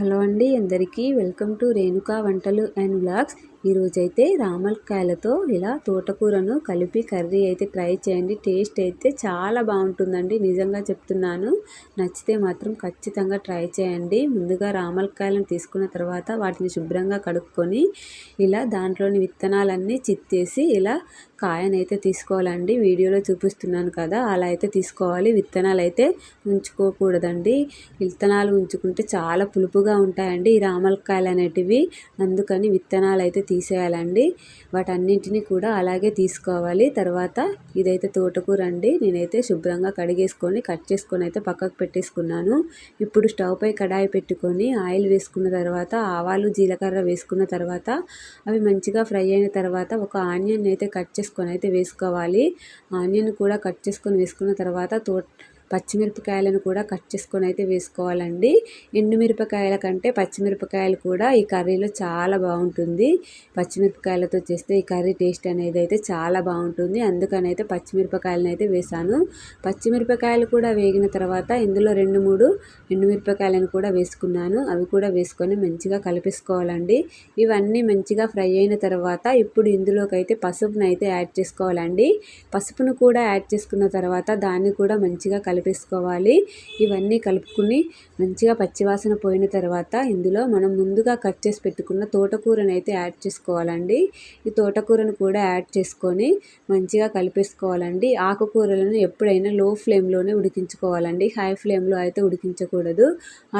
Hello అండి అందరికీ welcome to Renuka వంటలు అండ్ వ్లాగ్స్. ఈరోజైతే రామలకాయలతో ఇలా తోటకూరను కలిపి కర్రీ అయితే ట్రై చేయండి. టేస్ట్ అయితే చాలా బాగుంటుందండి. నిజంగా చెప్తున్నాను. నచ్చితే మాత్రం ఖచ్చితంగా ట్రై చేయండి. ముందుగా రామలకాయలను తీసుకున్న తర్వాత వాటిని శుభ్రంగా కడుక్కొని ఇలా దాంట్లోని విత్తనాలన్నీ చిత్తేసి ఇలా కాయనైతే తీసుకోవాలండి. వీడియోలో చూపిస్తున్నాను కదా అలా అయితే తీసుకోవాలి. విత్తనాలు అయితే ఉంచుకోకూడదండి. విత్తనాలు ఉంచుకుంటే చాలా పులుపుగా ఉంటాయండి ఈ రామలకాయలు అనేటివి అందుకని విత్తనాలు అయితే తీసేయాలండి. వాటన్నింటినీ కూడా అలాగే తీసుకోవాలి. తర్వాత ఇదైతే తోటకూర అండి. నేనైతే శుభ్రంగా కడిగేసుకొని కట్ చేసుకొని అయితే పక్కకు పెట్టేసుకున్నాను. ఇప్పుడు స్టవ్ పై కడాయి పెట్టుకొని ఆయిల్ వేసుకున్న తర్వాత ఆవాలు జీలకర్ర వేసుకున్న తర్వాత అవి మంచిగా ఫ్రై అయిన తర్వాత ఒక ఆనియన్ అయితే కట్ చేసుకొని అయితే వేసుకోవాలి. ఆనియన్ కూడా కట్ చేసుకొని వేసుకున్న తర్వాత తో పచ్చిమిరపకాయలను కూడా కట్ చేసుకొని అయితే వేసుకోవాలండి. ఎండుమిరపకాయల కంటే పచ్చిమిరపకాయలు కూడా ఈ కర్రీలో చాలా బాగుంటుంది. పచ్చిమిరపకాయలతో చేస్తే ఈ కర్రీ టేస్ట్ అనేది అయితే చాలా బాగుంటుంది. అందుకని అయితే పచ్చిమిరపకాయలను అయితే వేసాను. పచ్చిమిరపకాయలు కూడా వేగిన తర్వాత ఇందులో రెండు మూడు ఎండుమిరపకాయలను కూడా వేసుకున్నాను. అవి కూడా వేసుకొని మంచిగా కలిపేసుకోవాలండి. ఇవన్నీ మంచిగా ఫ్రై అయిన తర్వాత ఇప్పుడు ఇందులోకి అయితే పసుపును అయితే యాడ్ చేసుకోవాలండి. పసుపును కూడా యాడ్ చేసుకున్న తర్వాత దాన్ని కూడా మంచిగా కలిపి కలిపేసుకోవాలి. ఇవన్నీ కలుపుకుని మంచిగా పచ్చివాసన పోయిన తర్వాత ఇందులో మనం ముందుగా కట్ చేసి పెట్టుకున్న తోటకూరను అయితే యాడ్ చేసుకోవాలండి. ఈ తోటకూరను కూడా యాడ్ చేసుకొని మంచిగా కలిపేసుకోవాలండి. ఆకుకూరలను ఎప్పుడైనా లో ఫ్లేమ్లోనే ఉడికించుకోవాలండి. హై ఫ్లేమ్లో అయితే ఉడికించకూడదు.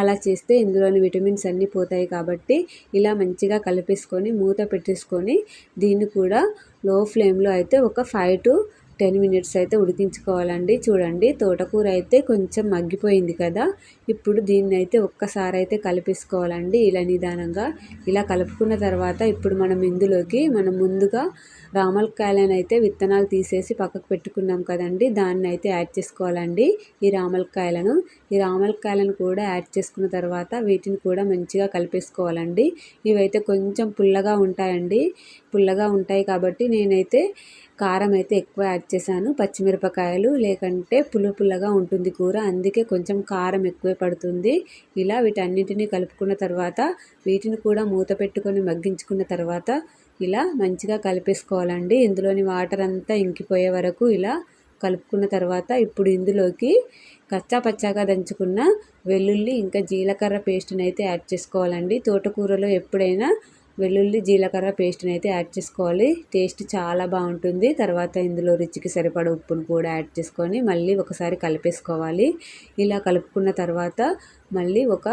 అలా చేస్తే ఇందులోని విటమిన్స్ అన్నీ పోతాయి కాబట్టి ఇలా మంచిగా కలిపేసుకొని మూత పెట్టేసుకొని దీన్ని కూడా లో ఫ్లేమ్లో అయితే ఒక ఫైవ్ టు టెన్ మినిట్స్ అయితే ఉడికించుకోవాలండి. చూడండి తోటకూర అయితే కొంచెం మగ్గిపోయింది కదా. ఇప్పుడు దీన్ని అయితే ఒక్కసారి అయితే కలిపేసుకోవాలండి ఇలా నిదానంగా. ఇలా కలుపుకున్న తర్వాత ఇప్పుడు మనం ఇందులోకి మనం ముందుగా రామలకాయలను అయితే విత్తనాలు తీసేసి పక్కకు పెట్టుకున్నాం కదండి. దాన్ని అయితే యాడ్ చేసుకోవాలండి ఈ రామలకాయలను ఈ రామలకాయలను కూడా యాడ్ చేసుకున్న తర్వాత వీటిని కూడా మంచిగా కలిపేసుకోవాలండి. ఇవైతే కొంచెం పుల్లగా ఉంటాయండి. పుల్లగా ఉంటాయి కాబట్టి నేనైతే కారం అయితే ఎక్కువ యాడ్ చేశాను. పచ్చిమిరపకాయలు లేకంటే పుల్ల పుల్లగా ఉంటుంది కూర. అందుకే కొంచెం కారం ఎక్కువే పడుతుంది. ఇలా వీటన్నింటిని కలుపుకున్న తర్వాత వీటిని కూడా మూత పెట్టుకొని మగ్గించుకున్న తర్వాత ఇలా మంచిగా కలిపేసుకోవాలండి. ఇందులోని వాటర్ అంతా ఇంకిపోయే వరకు ఇలా కలుపుకున్న తర్వాత ఇప్పుడు ఇందులోకి కచ్చా పచ్చాగా దంచుకున్న వెల్లుల్లి ఇంకా జీలకర్ర పేస్ట్ని అయితే యాడ్ చేసుకోవాలండి. తోటకూరలో ఎప్పుడైనా వెల్లుల్లి జీలకర్ర పేస్ట్ని అయితే యాడ్ చేసుకోవాలి. టేస్ట్ చాలా బాగుంటుంది. తర్వాత ఇందులో రుచికి సరిపడ ఉప్పును కూడా యాడ్ చేసుకొని మళ్ళీ ఒకసారి కలిపేసుకోవాలి. ఇలా కలుపుకున్న తర్వాత మళ్ళీ ఒక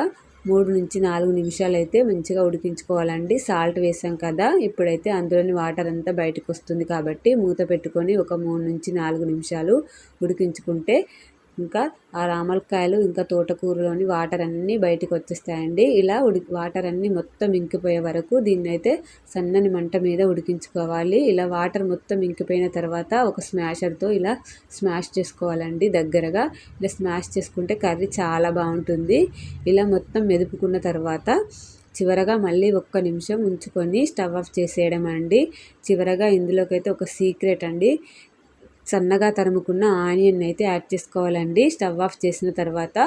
మూడు నుంచి నాలుగు నిమిషాలు అయితే మంచిగా ఉడికించుకోవాలండి. సాల్ట్ వేసాం కదా ఇప్పుడైతే అందులోని వాటర్ అంతా బయటకు వస్తుంది కాబట్టి మూత పెట్టుకొని ఒక మూడు నుంచి నాలుగు నిమిషాలు ఉడికించుకుంటే ఇంకా ఆ రామలకాయలు ఇంకా తోటకూరలోని వాటర్ అన్నీ బయటకు వచ్చేస్తాయండి ఇలా ఉడి వాటర్ అన్నీ మొత్తం ఇంకిపోయే వరకు దీన్ని అయితే సన్నని మంట మీద ఉడికించుకోవాలి. ఇలా వాటర్ మొత్తం ఇంకిపోయిన తర్వాత ఒక స్మాషర్తో ఇలా స్మాష్ చేసుకోవాలండి దగ్గరగా. ఇలా స్మాష్ చేసుకుంటే కర్రీ చాలా బాగుంటుంది. ఇలా మొత్తం మెదుపుకున్న తర్వాత చివరగా మళ్ళీ ఒక్క నిమిషం ఉంచుకొని స్టవ్ ఆఫ్ చేసేయడం అండి చివరగా ఇందులోకైతే ఒక సీక్రెట్ అండి. సన్నగా తరుముకున్న ఆనియన్ అయితే యాడ్ చేసుకోవాలండి. స్టవ్ ఆఫ్ చేసిన తర్వాత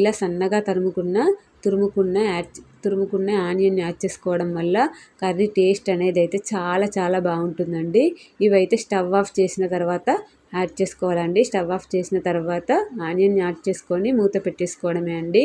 ఇలా సన్నగా తరుముకున్న తురుముకున్న యాడ్ తురుముకున్న ఆనియన్ యాడ్ చేసుకోవడం వల్ల కర్రీ టేస్ట్ అనేది అయితే చాలా చాలా బాగుంటుందండి. ఇవైతే స్టవ్ ఆఫ్ చేసిన తర్వాత యాడ్ చేసుకోవాలండి. స్టవ్ ఆఫ్ చేసిన తర్వాత ఆనియన్ యాడ్ చేసుకొని మూత పెట్టేసుకోవడమే అండి.